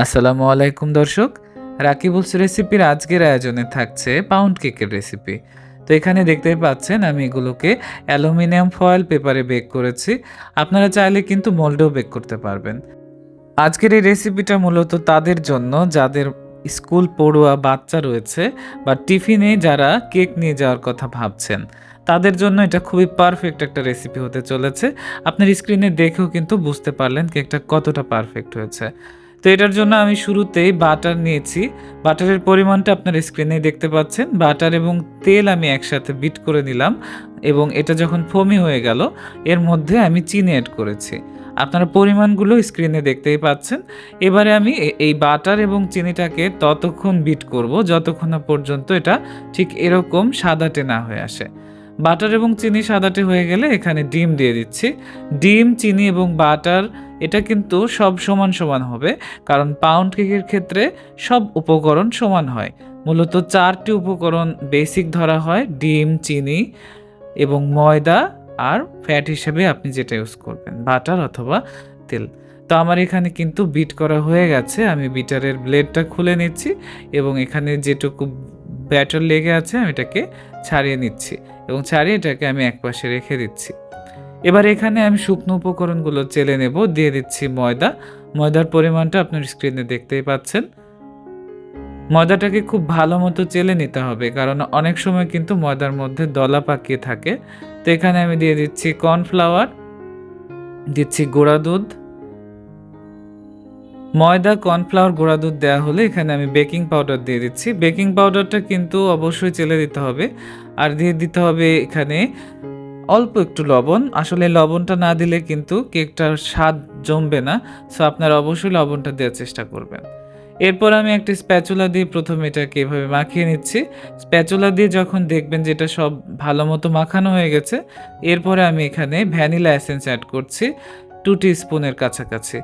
আসসালামু আলাইকুম, দর্শক। রাকিবুলস রেসিপির আজকের আয়োজনে থাকছে পাউন্ড কেকের রেসিপি তো এখানে দেখতেই পাচ্ছেন, আমি এগুলোকে অ্যালুমিনিয়াম ফয়েল পেপারে বেক করেছি। আপনারা চাইলে কিন্তু মোল্ডেও বেক করতে পারবেন। আজকের এই রেসিপিটা মূলত তাদের জন্য, যাদের স্কুল পড়ুয়া বাচ্চা রয়েছে বা টিফিনে যারা কেক নিয়ে যাওয়ার কথা ভাবছেন, তাদের জন্য এটা খুবই পারফেক্ট একটা রেসিপি হতে চলেছে। আপনার স্ক্রিনে দেখেও কিন্তু বুঝতে পারলেন কেকটা কতটা পারফেক্ট হয়েছে। তো এটার জন্য আমি শুরুতেই বাটার নিয়েছি। বাটারের পরিমাণটা আপনার স্ক্রিনে দেখতে পাচ্ছেন। বাটার এবং তেল আমি একসাথে বিট করে নিলাম এবং এটা যখন ফমি হয়ে গেল, এর মধ্যে আমি চিনি অ্যাড করেছি। আপনারা পরিমাণগুলো স্ক্রিনে দেখতেই পাচ্ছেন। এবারে আমি এই বাটার এবং চিনিটাকে ততক্ষণ বিট করব, যতক্ষণ না পর্যন্ত এটা ঠিক এরকম সাদাটে না হয়ে আসে। বাটার এবং চিনি সাদাটে হয়ে গেলে এখানে ডিম দিয়ে দিচ্ছি। ডিম, চিনি এবং বাটার এটা কিন্তু সব সমান সমান হবে, কারণ পাউন্ড কেকের ক্ষেত্রে সব উপকরণ সমান হয়। মূলত চারটি উপকরণ বেসিক ধরা হয়, ডিম, চিনি এবং ময়দা আর ফ্যাট হিসেবে আপনি যেটা ইউজ করবেন বাটার অথবা তেল। তো আমার এখানে কিন্তু বিট করা হয়ে গেছে, আমি বিটারের ব্লেডটা খুলে নিচ্ছি এবং এখানে যেটুকু ব্যাটার লেগে আছে আমি এটাকে ছাড়িয়ে নিচ্ছি এবং ছাড়িয়ে এটাকে আমি একপাশে রেখে দিচ্ছি। এবার এখানে আমি শুকনো উপকরণগুলো চেলে নেব, দিয়ে দিচ্ছি ময়দা। ময়দার পরিমাণটা আপনার স্ক্রিনে দেখতেই পাচ্ছেন। ময়দাটাকে খুব ভালো মতো চেলে নিতে হবে, কারণ অনেক সময় কিন্তু ময়দার মধ্যে দলা পাকিয়ে থাকে। তো এখানে আমি দিয়ে দিচ্ছি কর্নফ্লাওয়ার দিচ্ছি গোড়া দুধ। ময়দা কর্নফ্লাওয়ার গোড়া দুধ দেওয়া হলে এখানে আমি বেকিং পাউডার দিয়ে দিচ্ছি। বেকিং পাউডারটা কিন্তু অবশ্যই চেলে দিতে হবে। আর দিয়ে দিতে হবে এখানে অল্প একটু লবণ। আসলে লবণটা না দিলে কিন্তু কেকটার স্বাদ জমবে না। সো আপনারা অবশ্যই লবণটা দেওয়ার চেষ্টা করবেন। এরপর আমি একটি স্প্যাচুলা দিয়ে প্রথমে এটাকে এভাবে মাখিয়ে নিচ্ছি। স্প্যাচুলা দিয়ে যখন দেখবেন যে এটা সব ভালো মতো মাখানো হয়ে গেছে, এরপরে আমি এখানে ভ্যানিলা এসেন্স অ্যাড করছি, টু স্পুনের কাছাকাছি।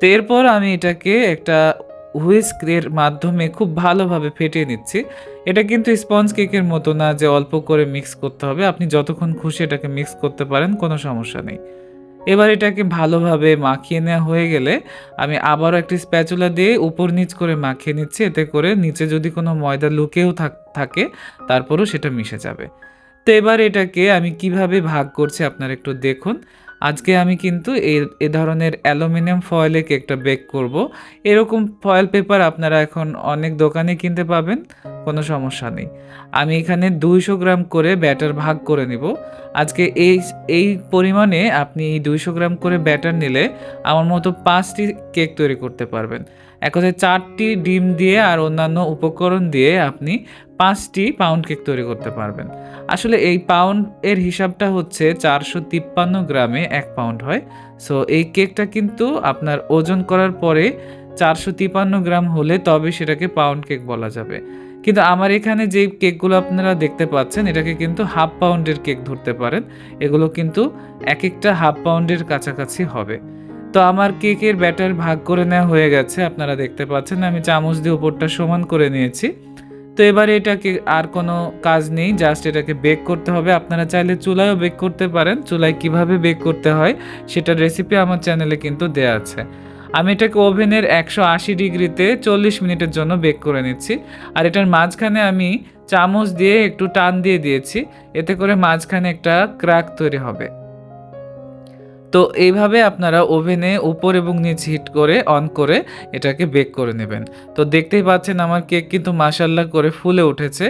তো এরপর আমি এটাকে একটা হুইস্কের মাধ্যমে খুব ভালোভাবে ফেটিয়ে নিচ্ছি। এটা কিন্তু স্পঞ্জ কেকের মতো না যে অল্প করে মিক্স করতে হবে। আপনি যতক্ষণ খুশি এটাকে মিক্স করতে পারেন, কোনো সমস্যা নেই। এবার এটাকে ভালোভাবে মাখিয়ে নেওয়া হয়ে গেলে আমি আবারও একটি স্প্যাচুলা দিয়ে উপর নিচ করে মাখিয়ে নিচ্ছি। এতে করে নিচে যদি কোনো ময়দা লুকেও থাকে, তারপরও সেটা মিশে যাবে। তো এবার এটাকে আমি কীভাবে ভাগ করছি আপনারা একটু দেখুন। আজকে আমি কিন্তু এ ধরনের অ্যালুমিনিয়াম ফয়েলে কেকটা বেক করব। এরকম ফয়েল পেপার আপনারা এখন অনেক দোকানে কিনতে পাবেন, কোনো সমস্যা নেই। আমি এখানে দুইশো গ্রাম করে ব্যাটার ভাগ করে নিব। আজকে এই এই পরিমাণে আপনি এই দুইশো গ্রাম করে ব্যাটার নিলে আমার মতো পাঁচটি কেক তৈরি করতে পারবেন। এক চারটি ডিম দিয়ে আর অন্যান্য উপকরণ দিয়ে আপনি পাঁচটি পাউন্ড কেক তৈরি করতে পারবেন। আসলে এই পাউন্ড এর হিসাবটা হচ্ছে চারশো তিপ্পান্ন গ্রামে এক পাউন্ড হয়। সো এই কেকটা কিন্তু আপনার ওজন করার পরে চারশো তিপ্পান্ন গ্রাম হলে তবে সেটাকে পাউন্ড কেক বলা যাবে। কিন্তু আমার এখানে যে কেকগুলো আপনারা দেখতে পাচ্ছেন, এটাকে কিন্তু হাফ পাউন্ডের কেক ধরতে পারেন। এগুলো কিন্তু এক একটা হাফ পাউন্ডের কাছাকাছি হবে। তো আমার কেকের ব্যাটার ভাগ করে নেওয়া হয়ে গেছে, আপনারা দেখতে পাচ্ছেন। আমি চামচ দিয়ে উপরটা সমান করে নিয়েছি। তো এবারে এটাকে আর কোনো কাজ নেই, জাস্ট এটাকে বেক করতে হবে। আপনারা চাইলে চুলায়ও বেক করতে পারেন। চুলায় কীভাবে বেক করতে হয়, সেটার রেসিপি আমার চ্যানেলে কিন্তু দেয়া আছে। আমি এটাকে ওভেনের একশো আশি ডিগ্রিতে চল্লিশ মিনিটের জন্য বেক করে নিচ্ছি। আর এটার মাঝখানে আমি চামচ দিয়ে একটু টান দিয়ে দিয়েছি। এতে করে মাঝখানে একটা ক্র্যাক তৈরি হবে। তো এইভাবে আপনারা ওভেনে উপর এবং নিচ হিট করে, অন করে এটাকে বেক করে নেবেন। তো দেখতেই পাচ্ছেন আমার কেক কিন্তু মাসাল্লা করে ফুলে উঠেছে।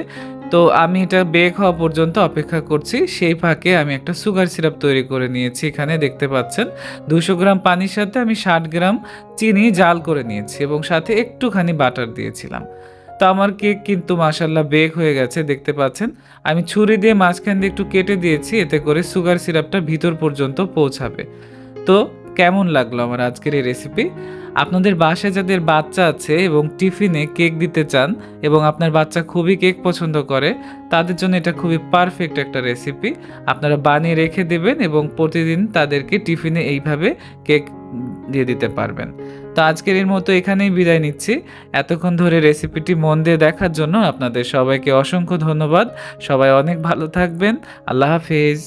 তো আমি এটা বেক হওয়া পর্যন্ত অপেক্ষা করছি। সেই ফাঁকে আমি একটা সুগার সিরাপ তৈরি করে নিয়েছি এখানে, দেখতে পাচ্ছেন। দুশো গ্রাম পানির সাথে আমি ষাট গ্রাম চিনি জাল করে নিয়েছি এবং সাথে একটুখানি বাটার দিয়েছিলাম। তো আমার কেক কিন্তু মাসাল্লাহ বেক হয়ে গেছে, দেখতে পাচ্ছেন। আমি ছুরি দিয়ে মাঝখান দিয়ে একটু কেটে দিয়েছি, এতে করে সুগার সিরাপটা ভিতর পর্যন্ত পৌঁছাবে। তো কেমন লাগল আমার আজকের এই রেসিপি আপনাদের বাসায় যাদের বাচ্চা আছে এবং টিফিনে কেক দিতে চান এবং আপনার বাচ্চা খুবই কেক পছন্দ করে, তাদের জন্য এটা খুবই পারফেক্ট একটা রেসিপি আপনারা বানিয়ে রেখে দেবেন এবং প্রতিদিন তাদেরকে টিফিনে এইভাবে কেক দিয়ে দিতে পারবেন। তো আজকের এর মতো এখানেই বিদায় নিচ্ছি। এতক্ষণ ধরে রেসিপিটি মন দিয়ে দেখার জন্য আপনাদের সবাইকে অসংখ্য ধন্যবাদ। সবাই অনেক ভালো থাকবেন। আল্লাহ হাফেজ।